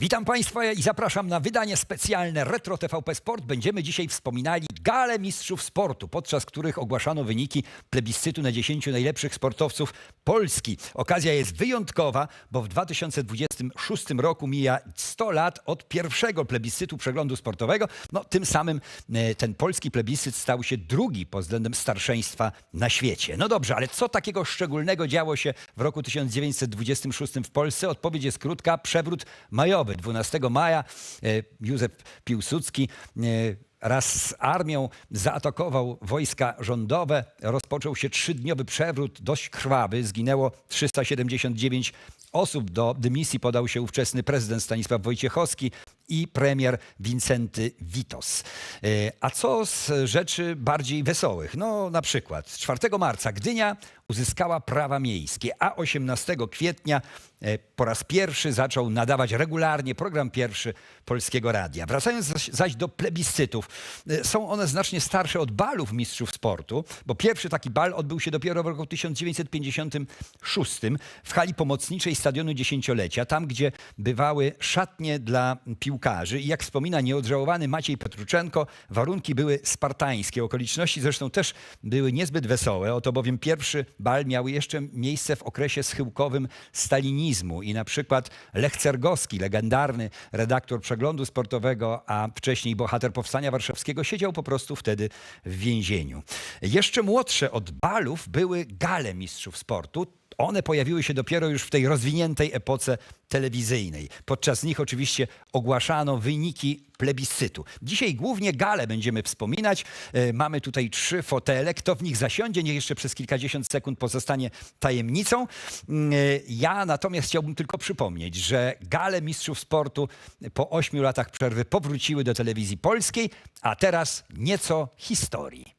Witam Państwa i zapraszam na wydanie specjalne Retro TVP Sport. Będziemy dzisiaj wspominali galę mistrzów sportu, podczas których ogłaszano wyniki plebiscytu na 10 najlepszych sportowców Polski. Okazja jest wyjątkowa, bo w 2026 roku mija 100 lat od pierwszego plebiscytu przeglądu sportowego. No, tym samym e, ten polski plebiscyt stał się drugi pod względem starszeństwa na świecie. No dobrze, ale co takiego szczególnego działo się w roku 1926 w Polsce? Odpowiedź jest krótka. Przewrót majowy. 12 maja e, Józef Piłsudski e, raz z armią zaatakował wojska rządowe. Rozpoczął się trzydniowy przewrót, dość krwawy. Zginęło 379 osób. Do dymisji podał się ówczesny prezydent Stanisław Wojciechowski i premier Wincenty Witos. E, A co z rzeczy bardziej wesołych? No na przykład 4 marca Gdynia uzyskała prawa miejskie, a 18 kwietnia e, po raz pierwszy zaczął nadawać regularnie program pierwszy Polskiego Radia. Wracając zaś, do plebiscytów, e, są one znacznie starsze od balów mistrzów sportu, bo pierwszy taki bal odbył się dopiero w roku 1956 w hali pomocniczej Stadionu Dziesięciolecia, tam gdzie bywały szatnie dla piłkarzy i jak wspomina nieodżałowany Maciej Petruczenko, warunki były spartańskie. Okoliczności zresztą też były niezbyt wesołe, oto bowiem pierwszy bal miał jeszcze miejsce w okresie schyłkowym stalinizmu i na przykład Lech Cergowski, legendarny redaktor przeglądu sportowego, a wcześniej bohater Powstania Warszawskiego, siedział po prostu wtedy w więzieniu. Jeszcze młodsze od balów były gale mistrzów sportu. One pojawiły się dopiero już w tej rozwiniętej epoce telewizyjnej. Podczas nich oczywiście ogłaszano wyniki plebiscytu. Dzisiaj głównie gale będziemy wspominać. E, Mamy tutaj trzy fotele. Kto w nich zasiądzie, niech jeszcze przez kilkadziesiąt sekund pozostanie tajemnicą. Mm, e, Ja natomiast chciałbym tylko przypomnieć, że gale mistrzów sportu po ośmiu latach przerwy powróciły do telewizji polskiej, a teraz nieco historii.